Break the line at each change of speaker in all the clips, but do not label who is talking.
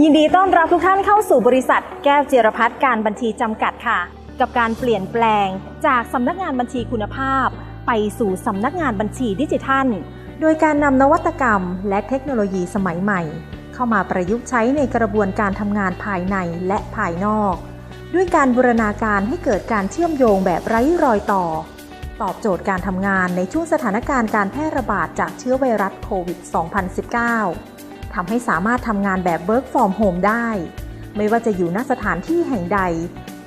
ยินดีต้อนรับทุกท่านเข้าสู่บริษัทแก้วเจรพัฒน์การบัญชีจำกัดค่ะ กับการเปลี่ยนแปลงจากสำนักงานบัญชีคุณภาพ ไปสู่สำนักงานบัญชีดิจิทัล โดยการนำนวัตกรรม และเทคโนโลยีสมัยใหม่ เข้ามาประยุกต์ใช้ในกระบวนการทำงานภายในและภายนอก ด้วยการบูรณาการให้เกิดการเชื่อมโยงแบบไร้รอยต่อ ตอบโจทย์การทำงานในช่วงสถานการณ์การแพร่ระบาดจากเชื้อไวรัสโควิด 2019 ทำให้สามารถทำงานแบบ Work from Home ได้ ไม่ว่าจะอยู่ณสถานที่แห่งใด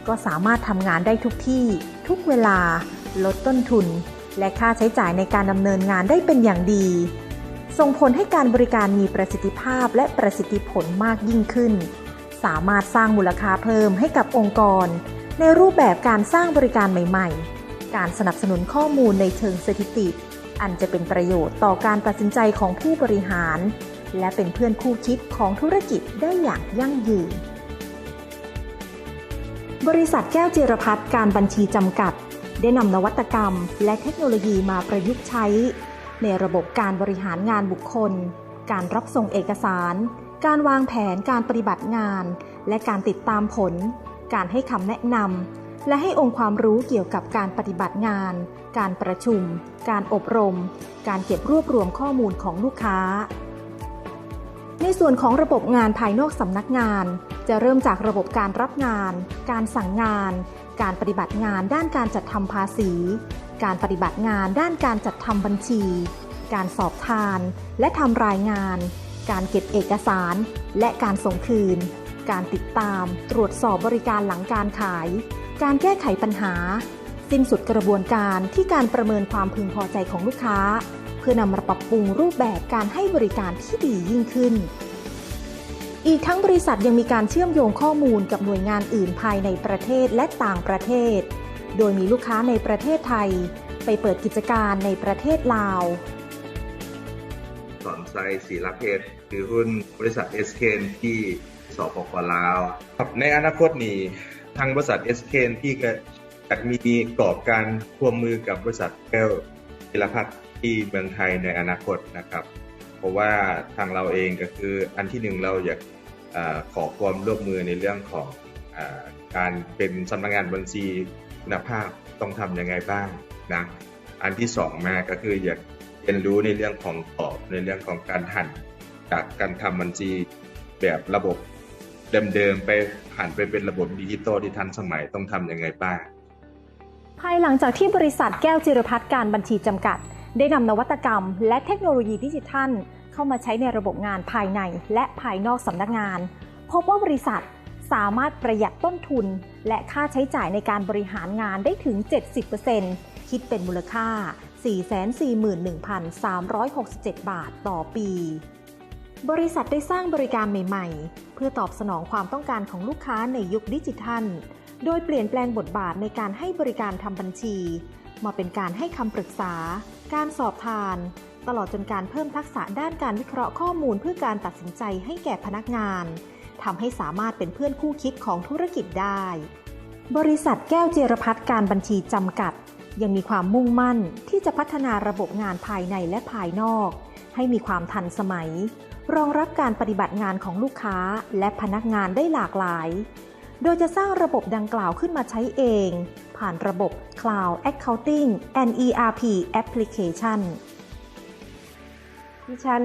ก็สามารถทำงานได้ทุกที่ ทุกเวลา ลดต้นทุน และค่าใช้จ่ายในการดำเนินงานได้เป็นอย่างดี ส่งผลให้การบริการมีประสิทธิภาพและประสิทธิผลมากยิ่งขึ้น สามารถสร้างมูลค่าเพิ่มให้กับองค์กร ในรูปแบบการสร้างบริการใหม่ ๆ การสนับสนุนข้อมูลในเชิงสถิติ อันจะเป็นประโยชน์ต่อการตัดสินใจของผู้บริหาร และเป็นเพื่อนคู่คิดของธุรกิจได้อย่างยั่งยืน บริษัทแก้วเจรพัฒการบัญชีจำกัด ได้นำนวัตกรรม และเทคโนโลยีมาประยุกต์ใช้ ในระบบการบริหารงานบุคคล การรับส่งเอกสาร การวางแผนการปฏิบัติงาน และการติดตามผล การให้คำแนะนำและให้องค์ความรู้เกี่ยวกับการปฏิบัติงาน การประชุม การอบรม การเก็บรวบรวมข้อมูลของลูกค้า ในส่วนของระบบงานภายนอกสำนักงาน จะเริ่มจากระบบการรับงาน การสั่งงาน การปฏิบัติงานด้านการจัดทำภาษี การปฏิบัติงานด้านการจัดทำบัญชี การสอบทาน และทำรายงาน การเก็บเอกสาร และการส่งคืน การติดตาม ตรวจสอบบริการหลังการขาย การแก้ไขปัญหา สิ้นสุดกระบวนการที่การประเมินความพึงพอใจของลูกค้า พื่อนำมาปรับปรุงรูปแบบการให้บริการที่ดียิ่งขึ้น อีกทั้งบริษัทยังมีการเชื่อมโยงข้อมูลกับหน่วยงานอื่นภายในประเทศและต่างประเทศ โดยมีลูกค้าในประเทศไทย ไปเปิดกิจการในประเทศลาว
สอนไซศิลาเพชรคือหุ้นบริษัทเอสเคนที่สปปลาวครับในอนาคตนี้ทางบริษัทเอสเคนที่ก็จะมีกรอบการร่วมมือกับบริษัทแก้วศิลพัฒน์ ที่เมืองไทยในอนาคตนะครับ เพราะว่าทางเราเองก็คืออันที่หนึ่งเราอยากอขอความร่วมมือในเรื่องของอการเป็นสำนักงานบัญชีคุณภาพต้องทำยังไงบ้างนะอันที่สองมาก็คืออยากเรียนรู้ในเรื่องของกรอบในเรื่องของการหันจากการทำบัญชีแบบระบบเดิมๆไปหันไปเป็นระบบดิจิตอลที่ทันสมัยต้องทำยังไงบ้าง
ภายหลังจากที่บริษัทแก้วจิรพัฒน์การบัญชีจำกัด ได้นำนวัตกรรม และเทคโนโลยีดิจิทัล เข้ามาใช้ในระบบงานภายในและภายนอกสำนักงาน พบว่าบริษัทสามารถประหยัดต้นทุน และค่าใช้จ่ายในการบริหารงานได้ถึง 70%คิดเป็นมูลค่า 441,367 บาทต่อปี บริษัทได้สร้างบริการใหม่ ๆ เพื่อตอบสนองความต้องการของลูกค้าในยุคดิจิทัล โดยเปลี่ยนแปลงบทบาทในการให้บริการทำบัญชี มาเป็นการให้คำปรึกษา การสอบทาน ตลอดจนการเพิ่มทักษะด้านการวิเคราะห์ข้อมูลเพื่อการตัดสินใจให้แก่พนักงานทำให้สามารถเป็นเพื่อนคู่คิดของธุรกิจได้ บริษัทแก้วเจรพัฒการบัญชีจำกัด ยังมีความมุ่งมั่นที่จะพัฒนาระบบงานภายในและภายนอก ให้มีความทันสมัย รองรับการปฏิบัติงานของลูกค้าและพนักงานได้หลากหลาย โดยจะสร้างระบบดังกล่าวขึ้นมาใช้เอง ผ่านระบบ Cloud Accounting and ERP Application
ดิฉัน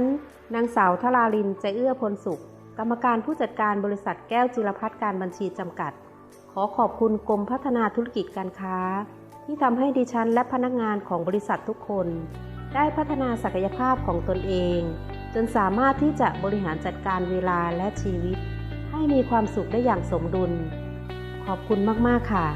นางสาวทราลินใจเอื้อพลสุข กรรมการผู้จัดการบริษัทแก้วจิรพัฒน์การบัญชีจำกัด ขอขอบคุณกรมพัฒนาธุรกิจการค้า ที่ทำให้ดิฉันและพนักงานของบริษัททุกคน ได้พัฒนาศักยภาพของตนเอง จนสามารถที่จะบริหารจัดการเวลาและชีวิต ให้มีความสุขได้อย่างสมดุล ขอบคุณมาก ๆ ค่ะ